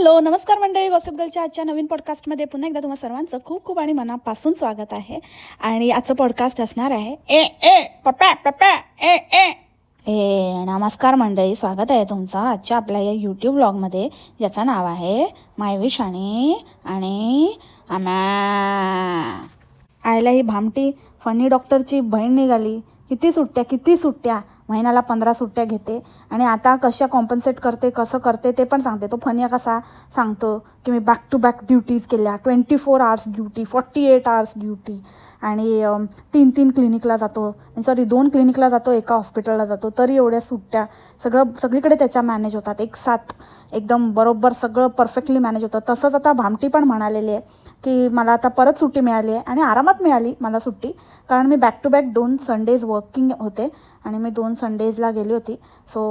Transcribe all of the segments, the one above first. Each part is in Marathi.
हॅलो नमस्कार मंडळी गॉसिप गर्लच्या आजच्या नवीन पॉडकास्टमध्ये पुन्हा एकदा तुम्हा सर्वांचं खूप खूप आणि मनापासून स्वागत आहे. आणि आजचं पॉडकास्ट असणार आहे. ए ए पप्पा पप्पा ए ए. ए नमस्कार मंडळी स्वागत आहे तुमचं आजच्या आपल्या या यूट्यूब ब्लॉगमध्ये ज्याचं नाव आहे मायविश आणि आणि आम्या आयला ही भामटी फनी डॉक्टरची बहीण निघाली. किती सुट्ट्या किती सुट्ट्या. महिन्याला पंधरा सुट्ट्या घेते. आणि आता कशा कॉम्पन्सेट करते कसं करते ते पण सांगते. तो फनिया कसा सांगतो की मी बॅक टू बॅक ड्युटीज केल्या. Twenty four hours duty forty eight hours duty आणि तीन तीन क्लिनिकला जातो. सॉरी दोन क्लिनिकला जातो एका हॉस्पिटलला जातो. तरी एवढ्या सुट्ट्या सगळं सगळीकडे त्याच्या मॅनेज होतात. एक साथ एकदम बरोबर सगळं परफेक्टली मॅनेज होतं. तसंच आता भामटी पण म्हणालेली आहे की मला आता परत सुट्टी मिळाली आहे. आणि आरामात मिळाली मला सुट्टी. कारण मी बॅक टू बॅक दोन संडेज वर्किंग होते. आणि मी दोन संडेजला गेली होती. सो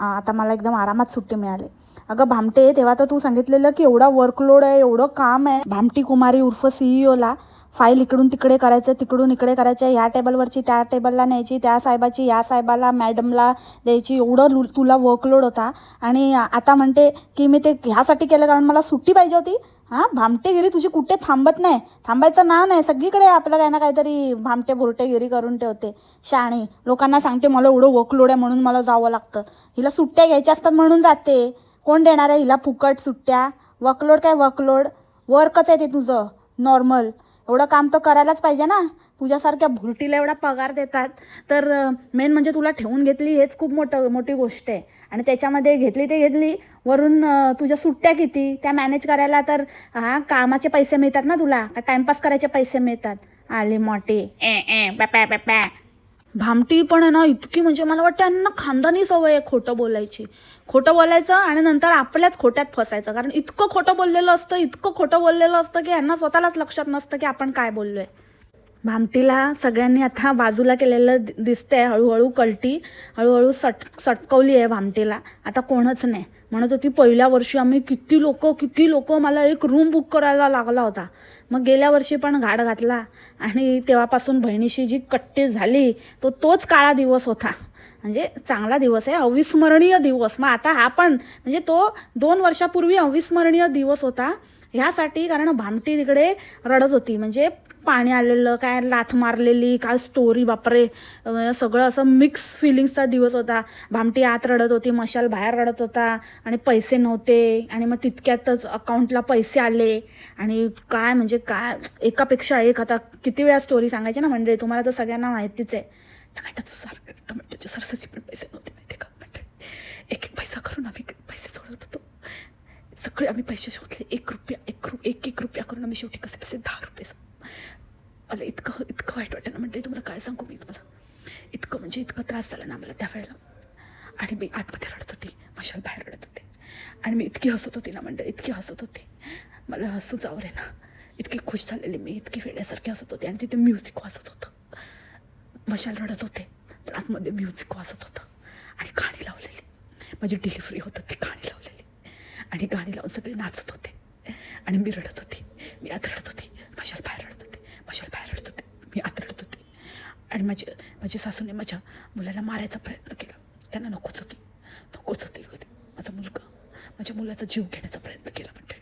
आता मला एकदम आरामात सुट्टी मिळाली. अगं भामटे तेव्हा तर तू सांगितलेलं की एवढा वर्कलोड आहे एवढं काम आहे. भामटी कुमारी उर्फ सीईओला फाईल इकडून तिकडे करायचं तिकडून इकडे करायचं ह्या टेबलवरची त्या टेबलला न्यायची त्या साहेबाची या साहेबाला मॅडमला द्यायची. एवढं लु तुला वर्कलोड होता. आणि आता म्हणते की मी ते ह्यासाठी केलं कारण मला सुट्टी पाहिजे होती. हां भामटेगिरी तुझी कुठे थांबत नाही. थांबायचं ना नाही. सगळीकडे आपलं काही ना काहीतरी भामटे भुरटेगिरी करून ठेवते. शाणी लोकांना सांगते मला एवढं वर्कलोड आहे म्हणून मला जावं लागतं. हिला सुट्ट्या घ्यायच्या असतात म्हणून जाते. कोण देणार आहे? हिला फुकट सुट्ट्या. वर्कलोड काय वर्कलोड वर्कच आहे ते तुझं. नॉर्मल एवढं काम तर करायलाच पाहिजे ना. तुझ्यासारख्या भुरटीला एवढा पगार देतात. तर मेन म्हणजे तुला ठेवून घेतली हेच खूप मोठं मोठी गोष्ट आहे. आणि त्याच्यामध्ये घेतली ते घेतली वरून तुझ्या सुट्ट्या किती? त्या मॅनेज करायला तर हा कामाचे पैसे मिळतात ना तुला. का टाइमपास करायचे पैसे मिळतात? आले मोठे. ए ए पॅपॅ पॅपॅ भामटी पण आहे ना इतकी म्हणजे मला वाटतं यांना खानदानी सवय आहे खोटं बोलायची. खोटं बोलायचं आणि नंतर आपल्याच खोट्यात फसायचं. कारण इतकं खोटं बोललेलं असतं इतकं खोटं बोललेलं असतं की यांना स्वतःलाच लक्षात नसतं की आपण काय बोललोय. भामटीला सगळ्यांनी आता बाजूला केलेलं दिसतंय हळूहळू कलटी हळूहळू सट सटकवली आहे भामटीला. आता कोणच नाही. म्हणत होती पहिल्या वर्षी आम्ही किती लोक किती लोक मला एक रूम बुक करायला लागला होता. मग गेल्या वर्षी पण घाट घातला आणि तेव्हापासून बहिणीशी जी कट्टी झाली तो तोच काळा दिवस होता. म्हणजे चांगला दिवस आहे अविस्मरणीय दिवस. मग आता हा पण म्हणजे तो दोन वर्षापूर्वी अविस्मरणीय दिवस होता. ह्यासाठी कारण भामटी तिकडे रडत होती. म्हणजे पाणी आलेलं काय लाथ मारलेली काय स्टोरी बापरे. सगळं असं मिक्स फिलिंग्सचा दिवस होता. भामटी आत रडत होती मशाल बाहेर रडत होता आणि पैसे नव्हते. आणि मग तितक्यातच अकाउंटला पैसे आले. आणि काय म्हणजे काय एकापेक्षा एक. आता किती वेळा स्टोरी सांगायची ना म्हणजे तुम्हाला तर सगळ्यांना माहितीच आहे. टमॅटोचं सर टमॅटोच्या सरसाचे पण पैसे नव्हते माहिती का? म्हणजे एक एक पैसा करून आम्ही पैसे सोडत होतो. सगळे आम्ही पैसे शोधले. एक रुपया एक रु एक एक रुपया करून आम्ही शेवटी कसे पैसे दहा रुपये मला इतकं इतकं वाईट वाटतं ना. म्हणजे तुम्हाला काय सांगू मी तुम्हाला? इतकं म्हणजे इतकं त्रास झाला ना मला त्यावेळेला आणि मी आतमध्ये रडत होती. मशाल बाहेर रडत होते. आणि मी इतकी हसत होती ना म्हणजे इतकी हसत होती. मला हसू जावं रे ना. इतकी खुश झालेली मी इतकी वेड्यासारखी हसत होते. आणि तिथे म्युझिक वाजत होतं. मशाल रडत होते. पण आतमध्ये म्युझिक वाजत होतं. आणि गाणी लावलेली. माझी डिलिव्हरी होत होती गाणी लावलेली. आणि गाणी लावून सगळे नाचत होते. आणि मी रडत होती. मी आत रडत होती. मशाल बाहेर रडत होती. मशाल बाहेर रडत होते. मी आत रडत होते. आणि माझे माझ्या सासूने माझ्या मुलाला मारायचा प्रयत्न केला. त्यांना नकोच होती. नकोच होती कधी. माझा मुलगा माझ्या मुलाचा जीव घेण्याचा प्रयत्न केला म्हणजे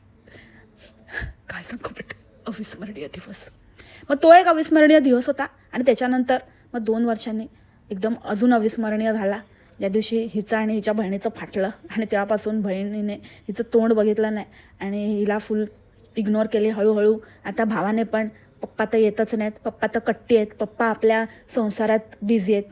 काय सांगू म्हणजे अविस्मरणीय दिवस. मग तो एक अविस्मरणीय दिवस होता. आणि त्याच्यानंतर मग दोन वर्षांनी एकदम अजून अविस्मरणीय झाला. ज्या दिवशी हिचं आणि हिच्या बहिणीचं फाटलं. आणि तेव्हापासून बहिणीने हिचं तोंड बघितलं नाही. आणि हिला फुल इग्नोर केले. हळूहळू आता भावाने पण पप्पा तर येतच नाहीत. पप्पा तर कट्टी आहेत. पप्पा आपल्या संसारात बिझी आहेत.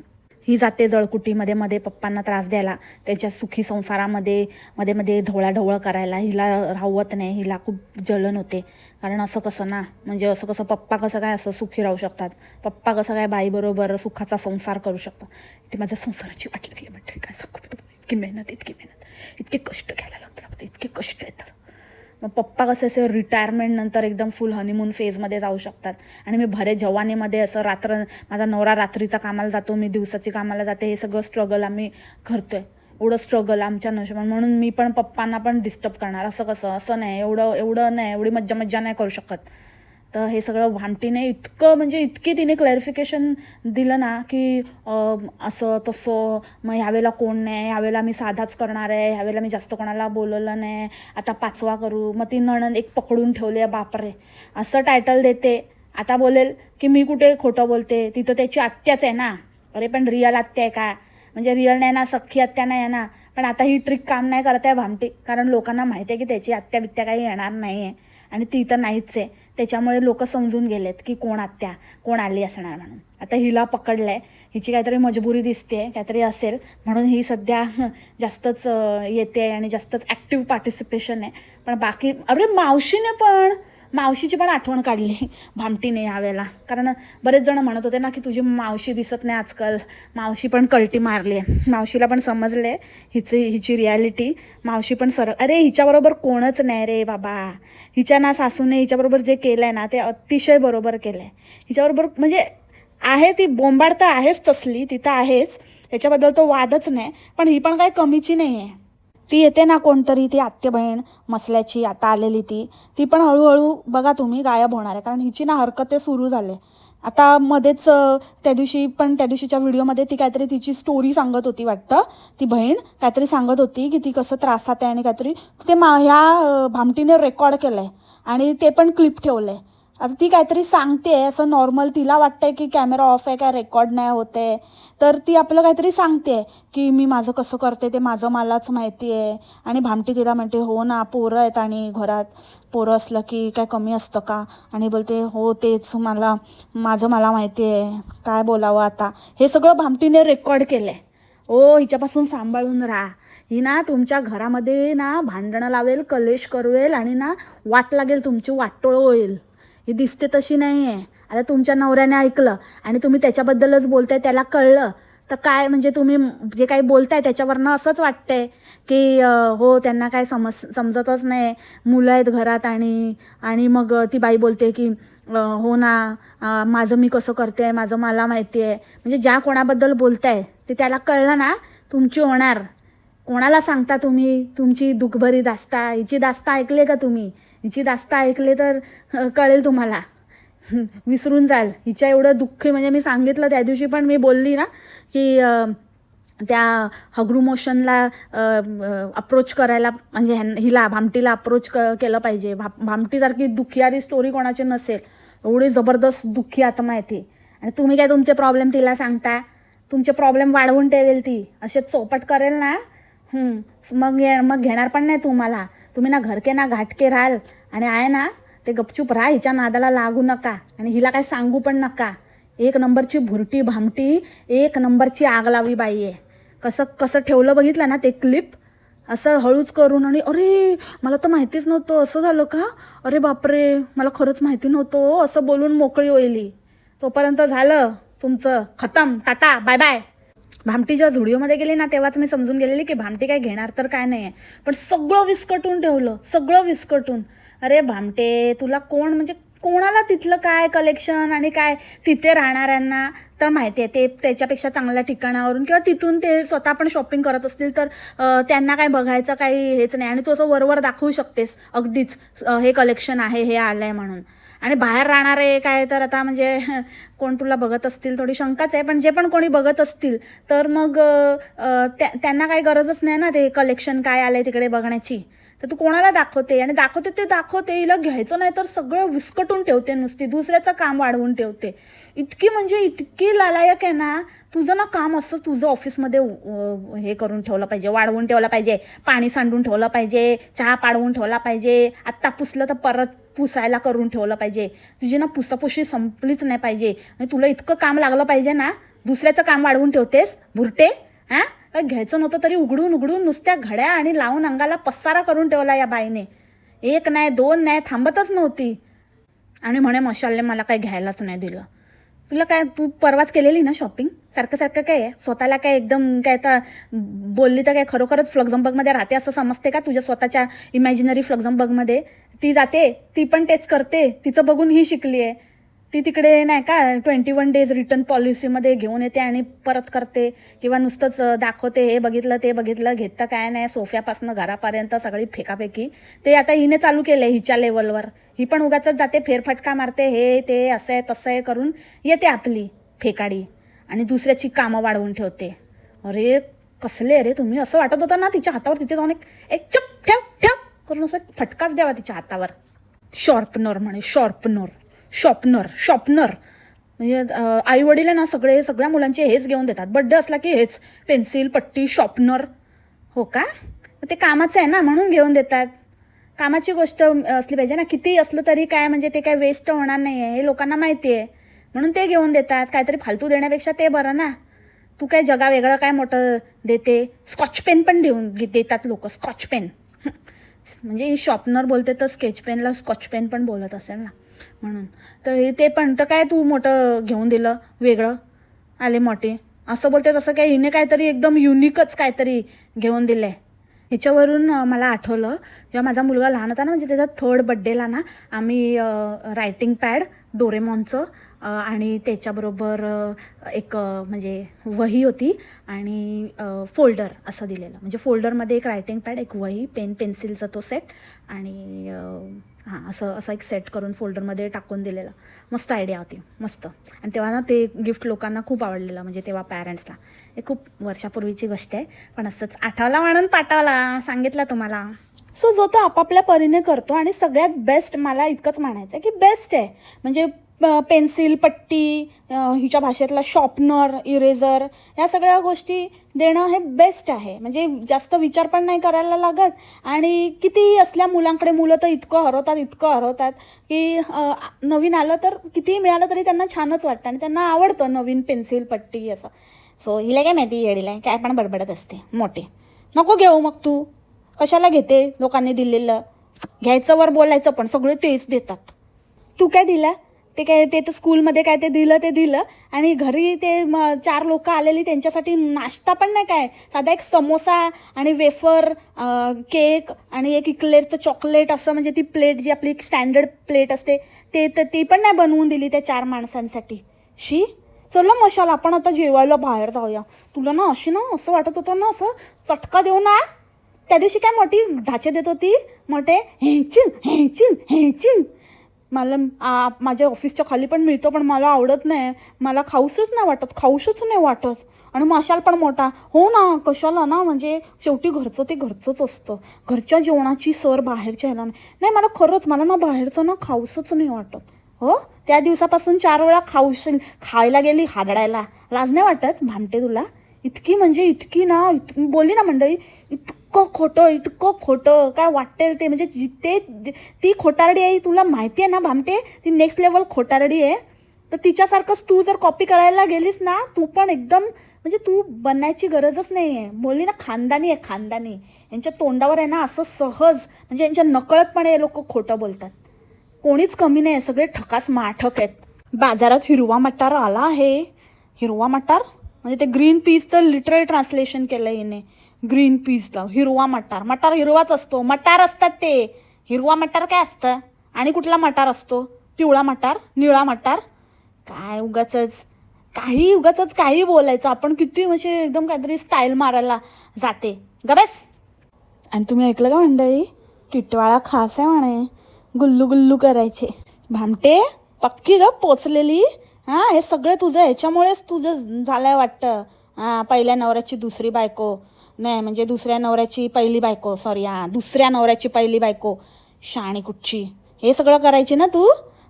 ही जाते जळकुटीमध्ये मध्ये पप्पांना त्रास द्यायला. त्याच्या सुखी संसारामध्ये मध्ये मध्ये ढवळाढवळ करायला. हिला राहवत नाही. हिला खूप जलन होते. कारण असं कसं ना म्हणजे असं कसं पप्पा कसं काय असं सुखी राहू शकतात. पप्पा कसं काय बाईबरोबर सुखाचा संसार करू शकतात. ती माझ्या संसाराची वाट लागली म्हणजे काय सांगू मी तुम्हाला? इतकी मेहनत इतकी मेहनत इतके कष्ट घ्यायला लागतात आपले इतके कष्ट येतात. मग पप्पा कसे असे रिटायरमेंट नंतर एकदम फुल हनीमून फेजमध्ये जाऊ शकतात. आणि मी भरे जवानीमध्ये असं रात्र माझा नवरा रात्रीचा कामाला जातो मी दिवसाची कामाला जाते हे सगळं स्ट्रगल आम्ही करतो आहे एवढं स्ट्रगल आमच्या नशिबात. म्हणून मी पण पप्पांना पण डिस्टर्ब करणार. असं कसं? असं नाही. एवढं एवढं नाही. एवढी मज्जा मज्जा नाही करू शकत. तर हे सगळं भामटीने इतकं म्हणजे इतकी तिने क्लॅरिफिकेशन दिलं ना की असं तसं मग ह्यावेळेला कोण नाही ह्यावेळेला मी साधाच करणार आहे ह्यावेळेला मी जास्त कोणाला बोलवलं नाही आता पाचवा करू. मग ती नणंद एक पकडून ठेवली आहे बापरे असं टायटल देते. आता बोलेल की मी कुठे खोटं बोलते? तिथं त्याची आत्याच आहे ना. अरे पण रिअल आत्या आहे का? म्हणजे रिअल नाही ना सख्खी आत्या नाही आहे ना. पण आता ही ट्रिक काम नाही करत आहे भामटी कारण लोकांना माहिती आहे की त्याची आत्या बित्या काही येणार नाही आहे आणि ती तर नाहीच आहे. त्याच्यामुळे लोक समजून गेलेत की कोण आत्या कोण आली असणार म्हणून. आता हिला पकडलंय हिची काहीतरी मजबुरी दिसते काहीतरी असेल. म्हणून ही सध्या जास्तच येते आणि जास्तच ॲक्टिव्ह पार्टिसिपेशन आहे. पण बाकी अरे मावशीने पण! मावशीची पण आठवण काढली भामटीने यावेळेला कारण बरेच जण म्हणत होते ना की तुझी मावशी दिसत नाही आजकाल. मावशी पण कल्टी मारली आहे. मावशीला पण समजले हिची हिची रियालिटी मावशी पण सर अरे हिच्याबरोबर कोणच नाही रे बाबा. हिच्या ना सासूने हिच्याबरोबर जे केलं आहे ना ते अतिशय बरोबर केलं आहे हिच्याबरोबर म्हणजे आहे ती बोंबाड तर आहेच तसली ती तर आहेच. त्याच्याबद्दल तो वादच नाही. पण ही पण काही कमीची नाही आहे ती येते ना कोणतरी ती आत्य बहीण मसल्याची आता आलेली ती ती पण हळूहळू बघा तुम्ही गायब होणार आहे. कारण हिची ना हरकते सुरू झाले. आता मध्येच त्या दिवशी पण त्या दिवशीच्या व्हिडिओमध्ये ती काहीतरी तिची स्टोरी सांगत होती वाटतं. ती बहीण काहीतरी सांगत होती की ती कसं त्रासात आहे आणि काहीतरी. ते मा ह्या भामटीने रेकॉर्ड केलं आहे आणि ते पण क्लिप ठेवलं आहे आता ती काहीतरी सांगते असं नॉर्मल तिला वाटतंय की कॅमेरा ऑफ आहे काय रेकॉर्ड नाही होते तर ती आपलं काहीतरी सांगते की मी माझं कसं करते ते माझं मलाच माहिती आहे. आणि भामटी तिला म्हणते हो ना पोरं आहेत आणि घरात पोरं असलं की काय कमी असतं का? आणि बोलते हो तेच मला माझं मला माहिती आहे. काय बोलावं आता? हे सगळं भामटीने रेकॉर्ड केलं आहे ओ हिच्यापासून सांभाळून राहा. ही ना तुमच्या घरामध्ये ना भांडणं लावेल कलेश करवेल आणि ना वाट लागेल तुमची वाटोळ होईल. ही दिसते तशी नाही आहे आता तुमच्या नवऱ्याने ऐकलं आणि तुम्ही त्याच्याबद्दलच बोलताय त्याला कळलं. तर काय म्हणजे तुम्ही जे काही बोलताय त्याच्यावरनं असंच वाटतंय की हो त्यांना काय समज समजतच नाही. मुलं आहेत घरात आणि आणि मग ती बाई बोलते की हो ना माझं मी कसं करते आहे माझं मला माहिती आहे म्हणजे ज्या कोणाबद्दल बोलताय ते त्याला कळलं ना तुमची होणार. कोणाला सांगता तुम्ही? तुमची दुखभरी दास्ता हिची दास्ता ऐकले का तुम्ही? हिची दास्ता ऐकले तर कळेल तुम्हाला. विसरून जाल. हिच्या एवढं दुःखी म्हणजे मी सांगितलं त्या दिवशी पण मी बोलली ना की त्या हग्रुमोशनला अप्रोच करायला म्हणजे ह्यां- हिला भामटीला अप्रोच क केलं पाहिजे. भा भामटीसारखी दुखियारी स्टोरी कोणाची नसेल. एवढी जबरदस्त दुःखी आत्मा आहे ती. आणि तुम्ही काय तुमचे प्रॉब्लेम तिला सांगता? तुमचे प्रॉब्लेम वाढवून ठेवेल ती. असे चौपट करेल ना? मग ये- मग घेणार पण नाही तुम्हाला तुम्ही ना घरके ना घाटके राहाल. आणि आहे ना ते गपचूप राहा हिच्या नादाला लागू नका. आणि हिला काय सांगू पण नका. एक नंबरची भुरटी भामटी एक नंबरची आग लावी बाई आहे कसं कसं ठेवलं बघितलं ना ते क्लिप असं हळूच करून आणि अरे मला तर माहितीच नव्हतं. असं झालं का? अरे बापरे मला खरंच माहिती नव्हतं. असं बोलून मोकळी होईली तोपर्यंत झालं तुमचं खतम. टाटा बाय बाय भामटी जेव्हा झुडिओमध्ये गेली ना तेव्हाच मी समजून गेलेली की भामटी काय घेणार तर काय नाही आहे पण सगळं विस्कटून ठेवलं सगळं विस्कटून. अरे भामटे तुला कोण म्हणजे कोणाला तिथलं काय कलेक्शन आणि काय तिथे राहणाऱ्यांना तर माहिती आहे ते त्याच्यापेक्षा चांगल्या ठिकाणावरून किंवा तिथून ते स्वतः पण शॉपिंग करत असतील तर त्यांना काय बघायचं काही हेच नाही. आणि तू असं वरवर दाखवू शकतेस अगदीच हे कलेक्शन आहे हे आलं आहे म्हणून. आणि बाहेर राहणारे काय तर आता म्हणजे कोण तुला बघत असतील थोडी शंकाच आहे पण जे पण कोणी बघत असतील तर मग त्या- त्यांना काही गरजच नाही ना ते कलेक्शन काय आलंय तिकडे बघण्याची. तर तू कोणाला दाखवते? आणि दाखवते ते दाखवते हिला घ्यायचं नाही तर सगळं विस्कटून ठेवते नुसती दुसऱ्याचं काम वाढवून ठेवते. इतकी म्हणजे इतकी लालायक आहे ना तुझं ना काम असंच तुझं ऑफिसमध्ये हे करून ठेवलं पाहिजे वाढवून ठेवलं पाहिजे पाणी सांडून ठेवलं पाहिजे चहा पाडवून ठेवला पाहिजे आत्ता पुसलं तर परत पुसायला करून ठेवलं पाहिजे. तुझी ना पुसापुशी संपलीच नाही पाहिजे. आणि तुला इतकं काम लागलं पाहिजे ना दुसऱ्याचं काम वाढवून ठेवतेस भुरटे हां? घ्यायचं नव्हतं तरी उघडून उघडून नुसत्या घड्या आणि लावून अंगाला पसारा करून ठेवला या बाईने. एक नाही दोन नाही थांबतच नव्हती. आणि म्हणे मशालने मला काही घ्यायलाच नाही दिलं. तुला काय तू परवाच केलेली ना शॉपिंग सारखं सारखं काय आहे? स्वतःला काय एकदम काय तर बोलली तर काय खरोखरच फ्लक्झम्बर्गमध्ये राहते असं समजते का तुझ्या स्वतःच्या इमॅजिनरी फ्लक्झम्बर्गमध्ये? ती जाते ती पण तेच करते तिचं बघून ही शिकली आहे ती तिकडे नाही का ट्वेंटी वन डेज रिटर्न पॉलिसीमध्ये घेऊन येते आणि परत करते. किंवा नुसतंच दाखवते हे बघितलं ते बघितलं घेतं काय नाही सोफ्यापासून घरापर्यंत सगळी फेकाफेकी. ते आता हिने चालू केलं हिच्या लेवलवर ही पण उगाच जाते फेरफटका मारते हे ते असं आहे तसं आहे करून येते आपली फेकाडी. आणि दुसऱ्याची कामं वाढवून ठेवते. अरे कसले रे तुम्ही असं वाटत होतं ना तिच्या हातावर तिथे जाऊन एक एक चप ठेव ठेव करून असं फटकाच द्यावा तिच्या हातावर. शॉर्पनर म्हणे शॉर्पनर. Sharpener sharpener. म्हणजे आईवडील ना सगळे सगळ्या मुलांचे हेच घेऊन देतात. बड्डे असला की हेच. पेन्सिल पट्टी शॉपनर. हो का? ते कामाचं आहे ना म्हणून घेऊन देतात. कामाची गोष्ट असली पाहिजे ना. किती असलं तरी काय म्हणजे ते काय वेस्ट होणार नाही आहे हे लोकांना माहिती आहे म्हणून ते घेऊन देतात. काहीतरी फालतू देण्यापेक्षा ते बरं ना. तू काय जगा वेगळं काय मोठं देते? स्कॉच पेन पण देऊन देतात लोक स्कॉच पेन म्हणजे शॉपनर बोलते तर स्केच पेनला स्कॉच पेन पण बोलत असेल ना. म्हणून. तर हे ते पण तर काय तू मोठं घेऊन दिलं वेगळं? आले मोठे. असं बोलते तसं काय हिने काहीतरी एकदम युनिकच काहीतरी घेऊन दिलं आहे ह्याच्यावरून मला आठवलं जेव्हा माझा मुलगा लहान होता ना म्हणजे त्याचा थर्ड बड्डेला ना आम्ही रायटिंग पॅड डोरेमॉनचं आणि त्याच्याबरोबर एक म्हणजे वही होती आणि फोल्डर असं दिलेलं. म्हणजे फोल्डरमध्ये एक रायटिंग पॅड एक वही पेन पेन्सिलचा तो सेट आणि हां असं असं एक सेट करून फोल्डरमध्ये टाकून दिलेलं. मस्त आयडिया होती. मस्त. आणि तेव्हा ना ते गिफ्ट लोकांना खूप आवडलेलं म्हणजे तेव्हा पॅरेंट्सला हे खूप वर्षापूर्वीची गोष्ट आहे पण असंच आठवला म्हणून पाठवला. सांगितलं तुम्हाला. सो जो तो आपापल्या परीने करतो आणि सगळ्यात बेस्ट मला इतकंच म्हणायचं आहे की बेस्ट आहे. म्हणजे पेन्सिल पट्टी हिच्या भाषेतला शॉपनर इरेझर या सगळ्या गोष्टी देणं हे बेस्ट आहे. म्हणजे जास्त विचार पण नाही करायला लागत आणि कितीही असल्या मुलांकडे मुलं तर इतकं हरवतात इतकं हरवतात की नवीन आलं तर कितीही मिळालं तरी त्यांना छानच वाटतं आणि त्यांना आवडतं नवीन पेन्सिल पट्टी असं. सो हिला काय माहिती येडीला काय पण बडबडत असते मोठे. नको घेऊ मग तू. कशाला घेते लोकांनी दिलेलं? घ्यायचं वर बोलायचं पण सगळे तेच देतात. तू काय दिला? ते काय ते तर स्कूलमध्ये काय ते दिलं ते दिलं. आणि घरी ते म चार लोक आलेली त्यांच्यासाठी नाश्ता पण नाही काय. साधा एक समोसा आणि वेफर केक आणि एक इक्लेरचं चॉकलेट असं म्हणजे ती प्लेट जी आपली स्टँडर्ड प्लेट असते ते तर ती पण नाही बनवून दिली त्या चार माणसांसाठी. शी चला मशाल आपण आता जेवायला बाहेर जाऊया. तुला ना अशी ना असं वाटत होतं ना असं चटका देऊ ना त्या दिवशी काय मोठी ढाचे देत होती मोठे हेंचिंग हेंचिंग हेंचिंग मला आ, माझ्या ऑफिसच्या खाली पण मिळतं पण मला आवडत नाही. मला खाऊसच नाही वाटत खाऊशच नाही वाटत. आणि मशाल पण मोठा. हो ना कशाला ना? म्हणजे शेवटी घरचं ते घरचंच असतं. घरच्या जेवणाची सर बाहेरच्या ह्याला नाही. नाही मला खरंच मला ना बाहेरचं ना खाऊसच नाही वाटत. हो? त्या दिवसापासून चार वेळा खाऊशील खायला गेली हादडायला. लाज नाही वाटत? भांडते तुला. इतकी म्हणजे इतकी ना इत बोलली ना मंडळी इतकं खोटं इतकं खोटं. काय वाटेल ते? म्हणजे जिथे ती खोटारडी आहे तुला माहिती आहे ना भामटे? ती नेक्स्ट लेवल खोटारडी आहे. तर तिच्यासारखंच तू जर कॉपी करायला गेलीस ना तू पण एकदम म्हणजे तू बनायची गरजच नाही आहे बोलली ना खानदानी आहे खानदानी. यांच्या तोंडावर आहे ना असं सहज म्हणजे यांच्या नकळतपणे हे लोक खोटं बोलतात. कोणीच कमी नाही आहे सगळे ठकास माठक आहेत. बाजारात हिरवा मटार आला आहे. हिरवा मटार? म्हणजे ते ग्रीन पीसचं लिटरल ट्रान्सलेशन केलं हिने. ग्रीन पीस लाव हिरवा मटार. मटार हिरवाच असतो. मटार असतात ते. हिरवा मटार काय असतं? आणि कुठला मटार असतो? पिवळा मटार निळा मटार? काय उगाच काही उगाच काही बोलायचं. आपण किती म्हणजे एकदम काहीतरी स्टाईल मारायला जाते. गबेस आणि तुम्ही ऐकलं का मंडळी? टिटवाळा खास आहे म्हणे. गुल्लू गुल्लू करायचे. भामटे पक्की ग पोचलेली. हां हे सगळं तुझं ह्याच्यामुळेच तुझं झालंय वाटतं. हां पहिल्या नवऱ्याची दुसरी बायको. नाही म्हणजे दुसऱ्या नवऱ्याची पहिली बायको सॉरी हां दुसऱ्या नवऱ्याची पहिली बायको शाणी कुठची? हे सगळं करायची ना तू?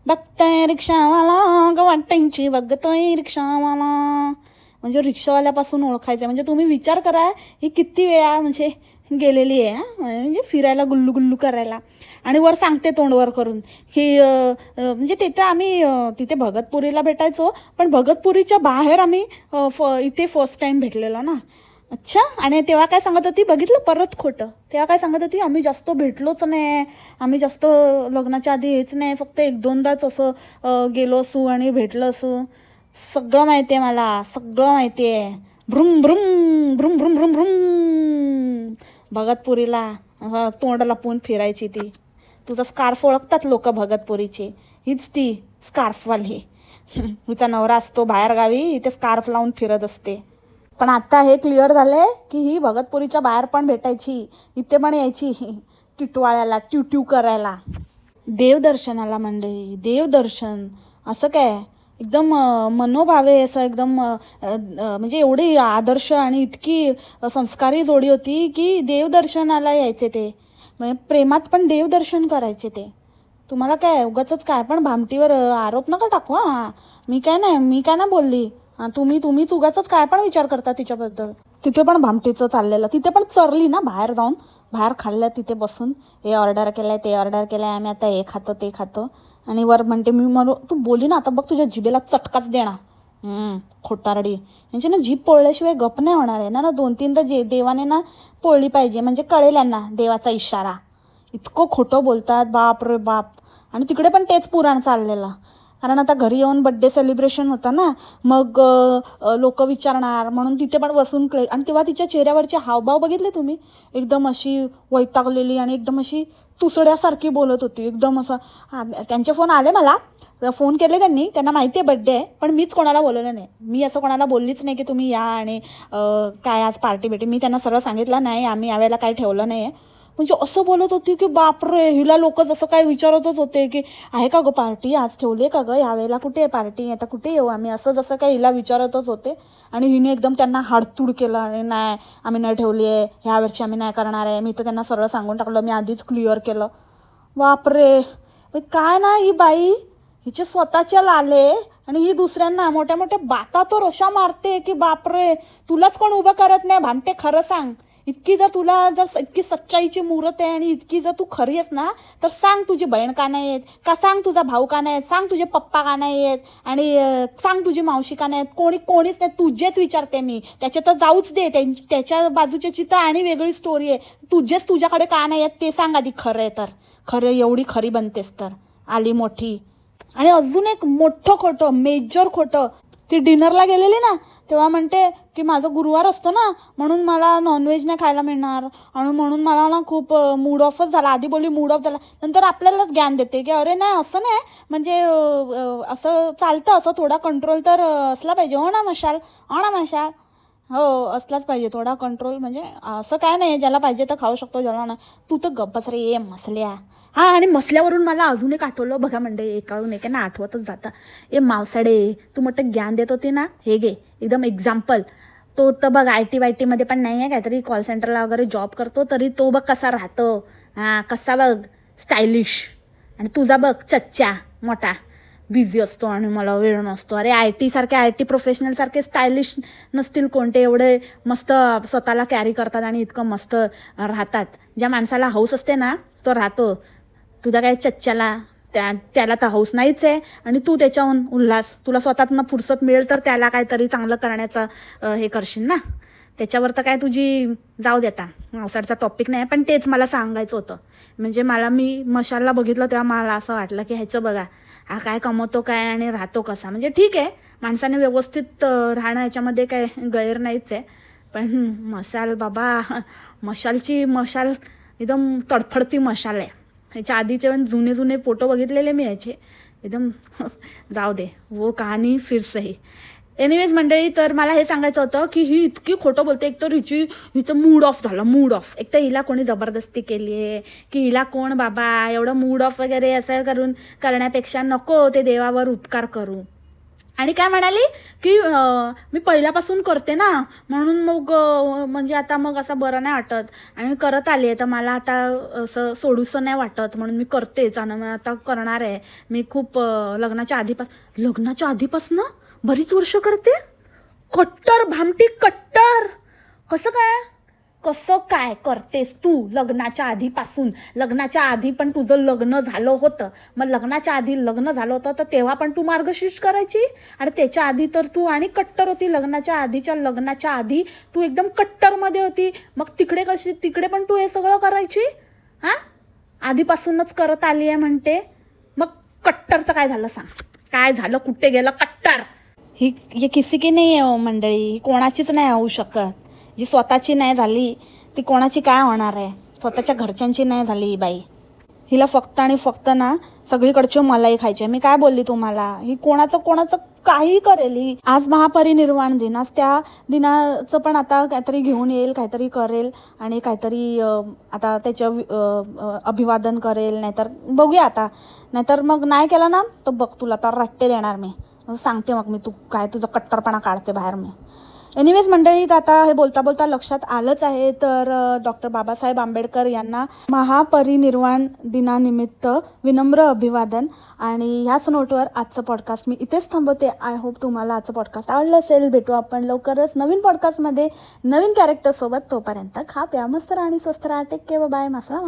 बघतोय रिक्षावाला ग वाटेंची बघतोय रिक्षावाला. म्हणजे रिक्षावाल्यापासून ओळखायचं म्हणजे तुम्ही विचार करा ही किती वेळा म्हणजे गेलेली आहे म्हणजे फिरायला गुल्लू गुल्लू करायला. आणि वर सांगते तोंडवर करून की म्हणजे तिथे आम्ही तिथे भगतपुरीला भेटायचो पण भगतपुरीच्या बाहेर आम्ही फ इथे फर्स्ट टाईम भेटलेलो ना. अच्छा आणि तेव्हा काय सांगत होती? बघितलं परत खोटं. तेव्हा काय सांगत होती? आम्ही जास्त भेटलोच नाही. आम्ही जास्त लग्नाच्या आधी हेच नाही. फक्त एक दोनदाच असं गेलो असू आणि भेटलो असू. सगळं माहिती आहे मला. सगळं माहिती आहे भ्रुम भ्रुम भ्रुम भ्रुम भ्रुम भ्रुम. भगतपुरीला तोंड लपवून फिरायची ती. तुझा स्कार्फ ओळखतात लोक भगतपुरीचे. हीच ती स्कार्फवाली. तिचा नवरा असतो बाहेरगावी. इथे स्कार्फ लावून फिरत असते. पण आता हे क्लिअर झालं आहे की ही भगतपुरीच्या बाहेर पण भेटायची इथे पण यायची टिटवाळ्याला ट्यूट्यू करायला. देवदर्शनाला मंडळी देवदर्शन. असं काय? एकदम मनोभावे असं एकदम म्हणजे एवढी आदर्श आणि इतकी संस्कारी जोडी होती की देवदर्शनाला यायचे ते. म्हणजे प्रेमात पण देवदर्शन करायचे ते. तुम्हाला काय उगाच काय? पण भामटीवर आरोप नका टाकू हां. मी काय नाही मी काय ना बोलली. तुम्ही तुम्ही तुम्हीच काय पण विचार करता तिच्याबद्दल. तिथे पण भामटीचं चाललेलं. तिथे पण चरली ना बाहेर जाऊन. बाहेर खाल्लं तिथे बसून. हे ऑर्डर केलंय ते ऑर्डर केलंय. आम्ही आता हे खातं ते खातं. आणि वर म्हणते मी म्हणू तू बोली ना आता बघ तुझ्या जिबेला चटकाच देणार. खोटारडी. यांची ना जीभ पोळल्याशिवाय गप नाही होणार आहे ना ना दोन तीनदा जे देवाने ना पोळली पाहिजे म्हणजे कळेल यांना देवाचा इशारा. इतकं खोटं बोलतात बाप रे बाप. आणि तिकडे पण तेच पुराण चाललेलं. कारण आता घरी येऊन बड्डे सेलिब्रेशन होता ना मग लोक विचारणार म्हणून तिथे पण बसून क्ले आणि तेव्हा तिच्या चेहऱ्यावरचे हावभाव बघितले तुम्ही? एकदम अशी वैतागलेली आणि एकदम अशी तुसड्यासारखी बोलत होती. एकदम असं त्यांचे फोन आले मला. फोन केले त्यांनी. त्यांना माहिती आहे बड्डे आहे पण मीच कोणाला बोलवलं नाही. मी असं कोणाला बोललीच नाही की तुम्ही या आणि काय आज पार्टी भेटी मी त्यांना सरळ सांगितलं नाही आम्ही यावेळेला काही ठेवलं नाही आहे म्हणजे असं बोलत होती की बापरे हिला लोक जसं काय विचारतच होते की आहे का गं पार्टी? आज ठेवली आहे का गं? यावेळेला कुठे आहे पार्टी? आता कुठे येऊ आम्ही? असं जसं काय हिला विचारतच होते. आणि हिने एकदम त्यांना हाडतूड केलं आणि नाही आम्ही नाही ठेवली आहे ह्यावेळची आम्ही नाही करणार आहे. मी तर त्यांना सरळ सांगून टाकलं मी आधीच क्लिअर केलं. बापरे! काय ना ही बाई? हिचे स्वतःच्या लाले आणि ही दुसऱ्यांना मोठ्या मोठ्या बाता तर अशा मारते की बापरे! तुलाच कोण उभं करत नाही? भांडते खरं सांग. इतकी जर तुला जर इतकी सच्चाईची मुहूर्त आहे आणि इतकी जर तू खरी आहेस ना तर सांग तुझी बहीण का नाही येत का सांग तुझा भाऊ का नाही येत सांग तुझे पप्पा का नाही येत आणि सांग तुझी मावशी का नाही आहेत? कोणी कोणीच नाही. तुझेच विचारते मी. त्याच्या तर जाऊच दे. त्यां- त्याच्या बाजूच्या चित्र आणि वेगळी स्टोरी आहे. तुझेच तुझ्याकडे का नाही येत ते सांग आधी. खरं आहे तर. खरं एवढी खरी बनतेस तर. आली मोठी. आणि अजून एक मोठं खोटं मेजर खोटं. ती डिनरला गेलेली ना तेव्हा म्हणते की माझं गुरुवार असतो ना म्हणून मला नॉनव्हेज नाही खायला मिळणार. आणि म्हणून मला ना खूप मूड ऑफच झाला. आधी बोलली मूड ऑफ झाला. नंतर आपल्यालाच ज्ञान देते की अरे नाही असं नाही. म्हणजे असं चालतं असं थोडा कंट्रोल तर असला पाहिजे. हो ना मशाल? हो ना मशाल? हो असलाच पाहिजे. थोडा कंट्रोल म्हणजे असं काय नाही ज्याला पाहिजे तर खाऊ शकतो ज्याला नाही. तू तर गप्पच रे ये मसल्या. हा आणि मसल्यावरून मला अजून एक आठवलं. बघा म्हणजे एकाळून एकांना आठवतच जातं. ए मावसाडे तू मोठं ज्ञान देत होती ना? हे घे एकदम एक्झाम्पल तो तर बघ आय टी वाय टीमध्ये पण नाही आहे काहीतरी कॉल सेंटरला वगैरे जॉब करतो तरी तो बघ कसा राहतो. हां कसा बघ स्टायलिश आणि तुझा बघ चच्चा मोठा. बिझी असतो आणि मला वेळ नसतो. अरे आय टी सारखे आय टी प्रोफेशनल सारखे स्टायलिश नसतील कोणते एवढे मस्त स्वतःला कॅरी करतात आणि इतकं मस्त राहतात. ज्या माणसाला हौस असते ना तो राहतो. तुझ्या काय चच्च्याला त्या त्याला तर हौस नाहीच आहे. आणि तू त्याच्याहून उल्हास. तुला स्वतःतनं फुरसत मिळेल तर त्याला काहीतरी चांगलं करण्याचं हे करशील ना? त्याच्यावर तर काय तुझी जाऊ देता मावसाडचा टॉपिक नाही पण तेच मला सांगायचं होतं. म्हणजे मला मी मशालला बघितलं तेव्हा मला असं वाटलं की ह्याचं बघा. हा काय कमवतो काय आणि राहतो कसा? म्हणजे ठीक आहे माणसाने व्यवस्थित राहणं याच्यामध्ये काय गैर नाहीच आहे. पण मशाल बाबा मशालची मशाल एकदम तडफडती मशाल आहे. ह्याच्या आधीचे पण जुने जुने फोटो बघितलेले मी याचे. एकदम जाऊ दे वो कहाणी फिर सही एनिवेज मंडळी तर मला हे सांगायचं होतं की ही इतकी खोटं बोलते. एक तर हिची हिचं मूड ऑफ झालं मूड ऑफ एक तर हिला कोणी जबरदस्ती केली आहे की हिला कोण बाबा एवढं मूड ऑफ वगैरे असं करून करण्यापेक्षा नको ते देवावर उपकार करू. आणि काय म्हणाली? की मी पहिल्यापासून करते ना म्हणून मग म्हणजे आता मग असं बरं नाही वाटत. आणि करत आली आहे तर मला आता असं सोडूसं नाही वाटत म्हणून मी करतेच. आणि आता करणार आहे. मी खूप लग्नाच्या आधीपास लग्नाच्या आधीपासनं? बरीच वर्ष करते? कट्टर भामटी कट्टर. कसं काय? कसं काय करतेस तू लग्नाच्या आधीपासून? लग्नाच्या आधी पण तुझं लग्न झालं होतं. मग लग्नाच्या आधी लग्न झालं होतं तर तेव्हा पण तू मार्गशीर्ष करायची? आणि त्याच्या आधी तर तू आणि कट्टर होती. लग्नाच्या आधीच्या लग्नाच्या आधी तू एकदम कट्टरमध्ये होती. मग तिकडे कशी तिकडे पण तू हे सगळं करायची? हां? आधीपासूनच करत आली आहे म्हणते. मग कट्टरचं काय झालं सांग? काय झालं? कुठे गेलं कट्टर? ही हे किसी की नाही आहे हो मंडळी. ही कोणाचीच नाही होऊ शकत. जी स्वतःची नाही झाली ती कोणाची काय होणार आहे? स्वतःच्या घरच्यांची नाही झाली ही बाई. हिला फक्त आणि फक्त ना सगळीकडची मलाई खायची मी काय बोलली तुम्हाला? ही कोणाचं कोणाचं काही करेल ही? आज महापरिनिर्वाण दिन आज त्या दिनाचं पण आता काहीतरी घेऊन येईल काहीतरी करेल आणि काहीतरी आता त्याचं वि- अभिवादन करेल. नाहीतर बघूया आता. नाहीतर मग नाही केलं ना तर बघ तुला तर रट्टे देणार मी. सांगते मग मी तू काय तुझा कट्टरपणा काढते बाहेर मी. एनिवेज मंडळीत आता हे बोलता बोलता लक्षात आलंच आहे तर डॉक्टर बाबासाहेब आंबेडकर यांना महापरिनिर्वाण दिनानिमित्त विनम्र अभिवादन आणि ह्याच नोटवर आजचं पॉडकास्ट मी इथेच थांबवते. आय होप तुम्हाला आजचं पॉडकास्ट आवडलं असेल. भेटू आपण लवकरच नवीन पॉडकास्टमध्ये नवीन कॅरेक्टरसोबत तोपर्यंत खा प्या मस्त राहा आणि स्वस्त राहा. टेक के बाय मासळा